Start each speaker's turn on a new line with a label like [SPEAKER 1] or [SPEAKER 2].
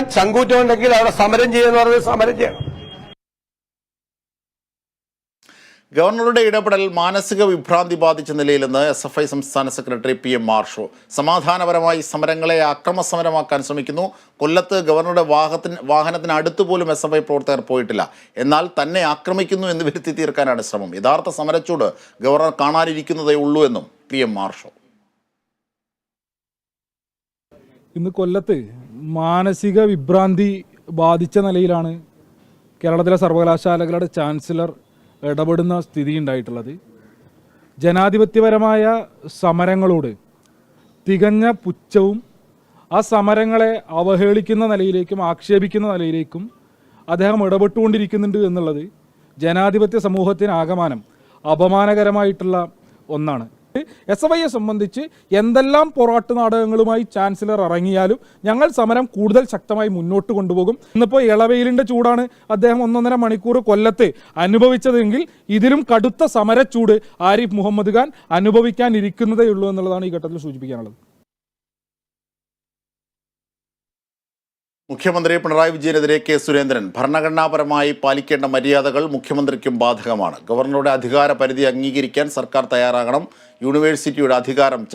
[SPEAKER 1] ചങ്കൂറ്റമുണ്ടെങ്കിൽ അവിടെ സമരം ചെയ്യുന്ന പറഞ്ഞ് സമരം ചെയ്യണം.
[SPEAKER 2] ഗവർണറുടെ ഇടപെടൽ മാനസിക വിഭ്രാന്തി ബാധിച്ച നിലയിലെന്ന് എസ് എഫ് ഐ സംസ്ഥാന സെക്രട്ടറി പി എം മാർഷോ. സമാധാനപരമായി സമരങ്ങളെ അക്രമ സമരമാക്കാൻ ശ്രമിക്കുന്നു. കൊല്ലത്ത് ഗവർണറുടെ വാഹത്തിന് വാഹനത്തിന് അടുത്ത് പോലും എസ് എഫ് ഐ പ്രവർത്തകർ പോയിട്ടില്ല. എന്നാൽ തന്നെ ആക്രമിക്കുന്നു എന്ന് വരുത്തി തീർക്കാനാണ് ശ്രമം. യഥാർത്ഥ സമരച്ചൂട് ഗവർണർ കാണാനിരിക്കുന്നതേ ഉള്ളൂ എന്നും പി എം മാർഷോ.
[SPEAKER 3] ഇന്ന് കൊല്ലത്ത് മാനസിക വിഭ്രാന്തി ബാധിച്ച നിലയിലാണ് കേരളത്തിലെ സർവകലാശാലകളുടെ ചാൻസലർ ഇടപെടുന്ന സ്ഥിതി ഉണ്ടായിട്ടുള്ളത്. ജനാധിപത്യപരമായ സമരങ്ങളോട് തികഞ്ഞ പുച്ഛവും ആ സമരങ്ങളെ അവഹേളിക്കുന്ന നിലയിലേക്കും ആക്ഷേപിക്കുന്ന നിലയിലേക്കും അദ്ദേഹം ഇടപെട്ടുകൊണ്ടിരിക്കുന്നുണ്ട് എന്നുള്ളത് ജനാധിപത്യ സമൂഹത്തിന് ആകമാനം അപമാനകരമായിട്ടുള്ള ഒന്നാണ്. എസ് എഫ് ഐയെ സംബന്ധിച്ച് എന്തെല്ലാം പൊറാട്ട് നാടകങ്ങളുമായി ചാൻസലർ ഇറങ്ങിയാലും ഞങ്ങൾ സമരം കൂടുതൽ ശക്തമായി മുന്നോട്ട് കൊണ്ടുപോകും. ഇന്നിപ്പോൾ ഇളവെയിലിന്റെ ചൂടാണ് അദ്ദേഹം ഒന്നൊന്നര മണിക്കൂർ കൊല്ലത്ത് അനുഭവിച്ചതെങ്കിൽ ഇതിലും കടുത്ത സമരച്ചൂട് ആരിഫ് മുഹമ്മദ് ഖാൻ അനുഭവിക്കാനിരിക്കുന്നതേ ഉള്ളൂ എന്നുള്ളതാണ് ഈ ഘട്ടത്തിൽ സൂചിപ്പിക്കാനുള്ളത്.
[SPEAKER 2] മുഖ്യമന്ത്രി പിണറായി വിജയനെതിരെ കെ സുരേന്ദ്രൻ ഭരണഘടനാപരമായി പാലിക്കേണ്ട മര്യാദകൾ മുഖ്യമന്ത്രിക്കും ബാധകമാണ്. ഗവർണറുടെ അധികാര പരിധി അംഗീകരിക്കാൻ സർക്കാർ തയ്യാറാകണം. യൂണിവേഴ്സിറ്റിയുടെ അധികാരം